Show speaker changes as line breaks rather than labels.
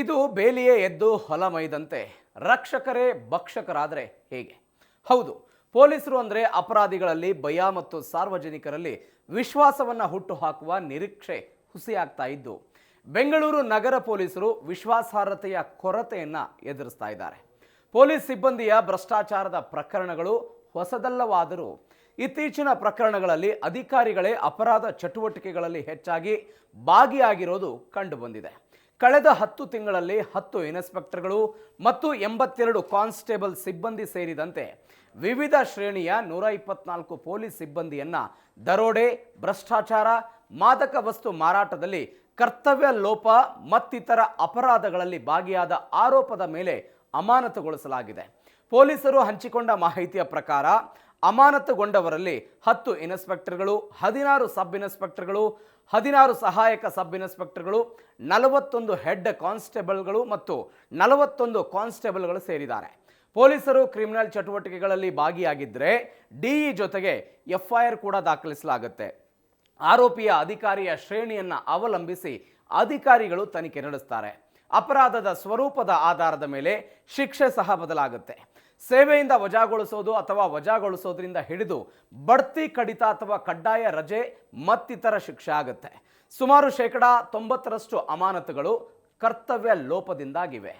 ಇದು ಬೇಲಿಯೇ ಎದ್ದು ಹೊಲ ಮೈದಂತೆ ರಕ್ಷಕರೇ ಭಕ್ಷಕರಾದರೆ ಹೇಗೆ? ಹೌದು, ಪೊಲೀಸರು ಅಂದರೆ ಅಪರಾಧಿಗಳಲ್ಲಿ ಭಯ ಮತ್ತು ಸಾರ್ವಜನಿಕರಲ್ಲಿ ವಿಶ್ವಾಸವನ್ನು ಹುಟ್ಟುಹಾಕುವ ನಿರೀಕ್ಷೆ ಹುಸಿಯಾಗ್ತಾ ಇದ್ದು, ಬೆಂಗಳೂರು ನಗರ ಪೊಲೀಸರು ವಿಶ್ವಾಸಾರ್ಹತೆಯ ಕೊರತೆಯನ್ನು ಎದುರಿಸ್ತಾ ಇದ್ದಾರೆ. ಪೊಲೀಸ್ ಸಿಬ್ಬಂದಿಯ ಭ್ರಷ್ಟಾಚಾರದ ಪ್ರಕರಣಗಳು ಹೊಸದಲ್ಲವಾದರೂ ಇತ್ತೀಚಿನ ಪ್ರಕರಣಗಳಲ್ಲಿ ಅಧಿಕಾರಿಗಳೇ ಅಪರಾಧ ಚಟುವಟಿಕೆಗಳಲ್ಲಿ ಹೆಚ್ಚಾಗಿ ಭಾಗಿಯಾಗಿರೋದು ಕಂಡುಬಂದಿದೆ. ಕಳೆದ ಹತ್ತು ತಿಂಗಳಲ್ಲಿ ಹತ್ತು ಇನ್ಸ್ಪೆಕ್ಟರ್ಗಳು ಮತ್ತು ಎಂಬತ್ತೆರಡು ಕಾನ್ಸ್ಟೇಬಲ್ ಸಿಬ್ಬಂದಿ ಸೇರಿದಂತೆ ವಿವಿಧ ಶ್ರೇಣಿಯ ನೂರ ಇಪ್ಪತ್ನಾಲ್ಕು ಪೊಲೀಸ್ ಸಿಬ್ಬಂದಿಯನ್ನು ದರೋಡೆ, ಭ್ರಷ್ಟಾಚಾರ, ಮಾದಕ ವಸ್ತು ಮಾರಾಟದಲ್ಲಿ ಕರ್ತವ್ಯ ಲೋಪ ಮತ್ತಿತರ ಅಪರಾಧಗಳಲ್ಲಿ ಭಾಗಿಯಾದ ಆರೋಪದ ಮೇಲೆ ಅಮಾನತುಗೊಳಿಸಲಾಗಿದೆ. ಪೊಲೀಸರು ಹಂಚಿಕೊಂಡ ಮಾಹಿತಿಯ ಪ್ರಕಾರ ಅಮಾನತುಗೊಂಡವರಲ್ಲಿ ಹತ್ತು ಇನ್ಸ್ಪೆಕ್ಟರ್ಗಳು, ಹದಿನಾರು ಸಬ್ ಇನ್ಸ್ಪೆಕ್ಟರ್ಗಳು, ಹದಿನಾರು ಸಹಾಯಕ ಸಬ್ ಇನ್ಸ್ಪೆಕ್ಟರ್ಗಳು, ನಲವತ್ತೊಂದು ಹೆಡ್ ಕಾನ್ಸ್ಟೇಬಲ್ಗಳು ಮತ್ತು ನಲವತ್ತೊಂದು ಕಾನ್ಸ್ಟೇಬಲ್ಗಳು ಸೇರಿದ್ದಾರೆ. ಪೊಲೀಸರು ಕ್ರಿಮಿನಲ್ ಚಟುವಟಿಕೆಗಳಲ್ಲಿ ಭಾಗಿಯಾಗಿದ್ದರೆ ಡಿಇ ಜೊತೆಗೆ ಎಫ್ಐಆರ್ ಕೂಡ ದಾಖಲಿಸಲಾಗುತ್ತೆ. ಆರೋಪಿಯ ಅಧಿಕಾರಿಯ ಶ್ರೇಣಿಯನ್ನು ಅವಲಂಬಿಸಿ ಅಧಿಕಾರಿಗಳು ತನಿಖೆ ನಡೆಸ್ತಾರೆ. ಅಪರಾಧದ ಸ್ವರೂಪದ ಆಧಾರದ ಮೇಲೆ ಶಿಕ್ಷೆ ಸಹ ಬದಲಾಗುತ್ತೆ. ಸೇವೆಯಿಂದ ವಜಾಗೊಳಿಸೋದು ಅಥವಾ ವಜಾಗೊಳಿಸೋದ್ರಿಂದ ಹಿಡಿದು ಬಡ್ತಿ ಕಡಿತ ಅಥವಾ ಕಡ್ಡಾಯ ರಜೆ ಮತ್ತಿತರ ಶಿಕ್ಷೆ ಆಗುತ್ತೆ. ಸುಮಾರು ಶೇಕಡಾ ತೊಂಬತ್ತರಷ್ಟು ಅಮಾನತುಗಳು ಕರ್ತವ್ಯ ಲೋಪದಿಂದಾಗಿವೆ.